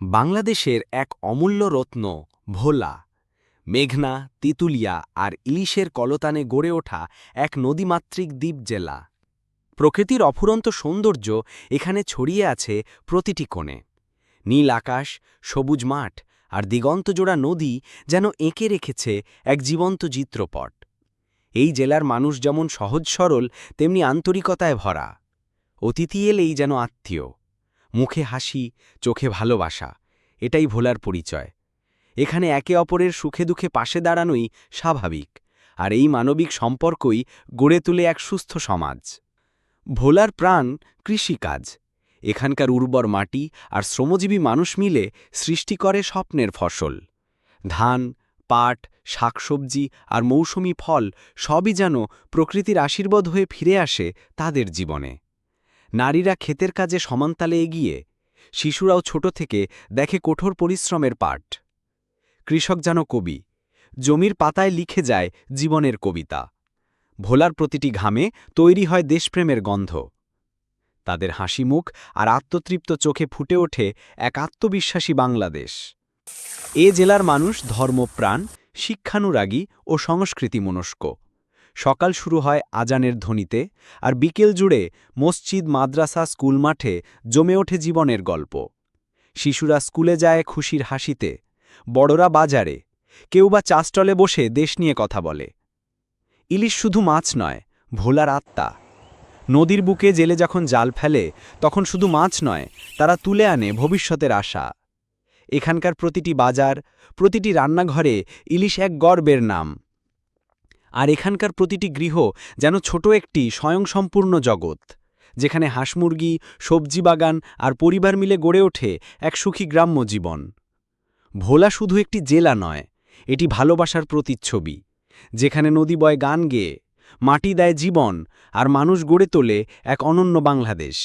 বাংলাদেশের এক অমূল্য রত্ন, ভোলা। মেঘনা, তিতুলিয়া আর ইলিশের কলতানে গড়ে ওঠা এক নদীমাতৃক দ্বীপ জেলা। প্রকৃতির অফুরন্ত সৌন্দর্য এখানে ছড়িয়ে আছে প্রতিটি কোণে। নীল আকাশ, সবুজ মাঠ আর দিগন্তজোড়া নদী যেন এঁকে রেখেছে এক জীবন্ত চিত্রপট। এই জেলার মানুষ যেমন সহজ সরল, তেমনি আন্তরিকতায় ভরা। অতিথি এলেই যেন আত্মীয়। মুখে হাসি, চোখে ভালোবাসা, এটাই ভোলার পরিচয়। এখানে একে অপরের সুখে দুঃখে পাশে দাঁড়ানোই স্বাভাবিক, আর এই মানবিক সম্পর্কই গড়ে তুলে এক সুস্থ সমাজ। ভোলার প্রাণ কৃষিকাজ, এখানকার উর্বর মাটি আর শ্রমজীবী মানুষ মিলে সৃষ্টি করে স্বপ্নের ফসল। ধান, পাট, শাকসবজি আর মৌসুমি ফল সবই যেন প্রকৃতির আশীর্বাদ হয়ে ফিরে আসে তাদের জীবনে। নারীরা ক্ষেতের কাজে সমান্তালে এগিয়ে, শিশুরাও ছোট থেকে দেখে কঠোর পরিশ্রমের পাঠ। কৃষক যেন কবি, জমির পাতায় লিখে যায় জীবনের কবিতা। ভোলার প্রতিটি ঘামে তৈরি হয় দেশপ্রেমের গন্ধ। তাদের হাসি মুখ আর আত্মতৃপ্ত চোখে ফুটে ওঠে এক আত্মবিশ্বাসী বাংলাদেশ। এ জেলার মানুষ ধর্মপ্রাণ, শিক্ষানুরাগী ও সংস্কৃতি মনস্ক সকাল শুরু হয় আজানের ধ্বনিতে, আর বিকেল জুড়ে মসজিদ, মাদ্রাসা, স্কুল মাঠে জমে ওঠে জীবনের গল্প। শিশুরা স্কুলে যায় খুশির হাসিতে, বড়রা বাজারে, কেউ বা চাষটলে বসে দেশ নিয়ে কথা বলে। ইলিশ শুধু মাছ নয়, ভোলার আত্মা। নদীর বুকে জেলে যখন জাল ফেলে, তখন শুধু মাছ নয়, তারা তুলে আনে ভবিষ্যতের আশা। এখানকার প্রতিটি বাজার, প্রতিটি রান্নাঘরে ইলিশ এক গর্বের নাম। আর এখানকার প্রতিটি গৃহ যেন ছোট একটি স্বয়ংসম্পূর্ণ জগৎ, যেখানে হাঁসমুরগি, সবজি বাগান আর পরিবার মিলে গড়ে ওঠে এক সুখী গ্রাম্য জীবন। ভোলা শুধু একটি জেলা নয়, এটি ভালোবাসার প্রতিচ্ছবি, যেখানে নদী বয় গান গেয়ে, মাটি দেয় জীবন আর মানুষ গড়ে তোলে এক অনন্য বাংলাদেশ।